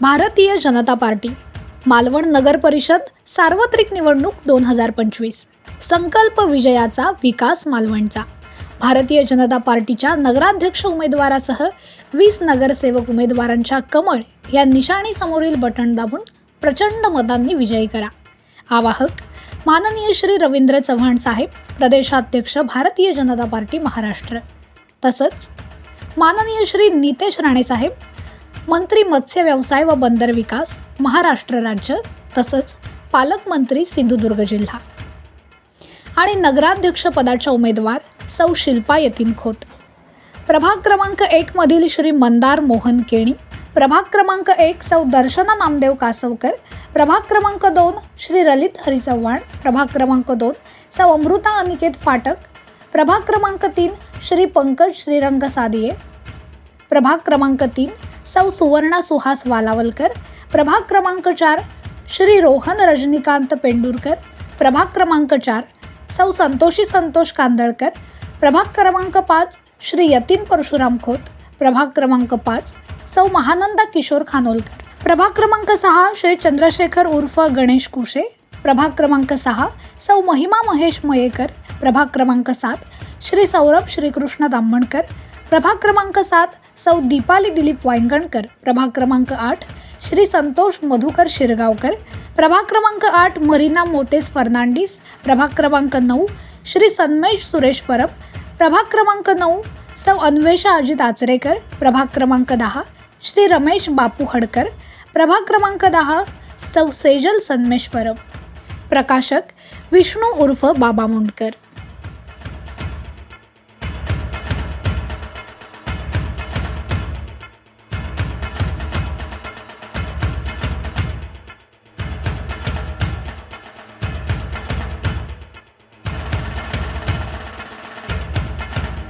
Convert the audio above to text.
Bharatiya Janata party Malvan नगर परिषद सार्वत्रिक निवडणूक दोन हजार पंचवीस संकल्प विजयाचा विकास मालवणचा. भारतीय जनता पार्टीच्या नगराध्यक्ष उमेदवारासह वीस नगरसेवक उमेदवारांच्या कमळ या निशाणीसमोरील बटण दाबून प्रचंड मतांनी विजयी करा. आवाहक माननीय श्री रवींद्र चव्हाण साहेब प्रदेशाध्यक्ष भारतीय जनता पार्टी महाराष्ट्र. तसंच माननीय श्री नितेश राणे साहेब मंत्री मत्स्य व्यवसाय व बंदर विकास महाराष्ट्र राज्य तसंच पालकमंत्री सिंधुदुर्ग जिल्हा. आणि नगराध्यक्ष पदाच्या उमेदवार सौ शिल्पा यतीन खोत. प्रभाग क्रमांक एकमधील श्री मंदार मोहन केणी प्रभाग क्रमांक एक सौ दर्शना नामदेव कासवकर प्रभाग क्रमांक दोन श्री ललित हरी चव्हाण प्रभाग क्रमांक दोन सौ अमृता अनिकेत फाटक प्रभाग क्रमांक तीन श्री पंकज श्रीरंग सादिये प्रभाग क्रमांक तीन सौ सुवर्णा सुहास वालावलकर प्रभाग क्रमांक चार श्री रोहन रजनीकांत पेंडुरकर प्रभाग क्रमांक चार सौ संतोषी संतोष कांदळकर प्रभाग क्रमांक पाच श्री यतीन परशुराम खोत प्रभाग क्रमांक पाच सौ महानंदा किशोर खानोलकर. प्रभाग क्रमांक सहा श्री चंद्रशेखर उर्फ गणेश कुशे प्रभाग क्रमांक सहा सौ महिमा महेश मयेकर प्रभाग क्रमांक सात श्री सौरभ श्रीकृष्ण दामणकर प्रभाग क्रमांक सात सौ दीपाली दिलीप वायंगणकर. प्रभाग क्रमांक आठ श्री संतोष मधुकर शिरगावकर. प्रभाग क्रमांक आठ मरीना मोतेस फर्नांडिस. प्रभाग क्रमांक नऊ श्री सन्मेश सुरेश परब. प्रभाग क्रमांक नऊ सौ अन्वेषा अजित आचरेकर. प्रभाग क्रमांक दहा श्री रमेश बापू हडकर. प्रभाग क्रमांक दहा सौ सेजल सन्मेश परब. प्रकाशक विष्णू उर्फ बाबा मुंडकर.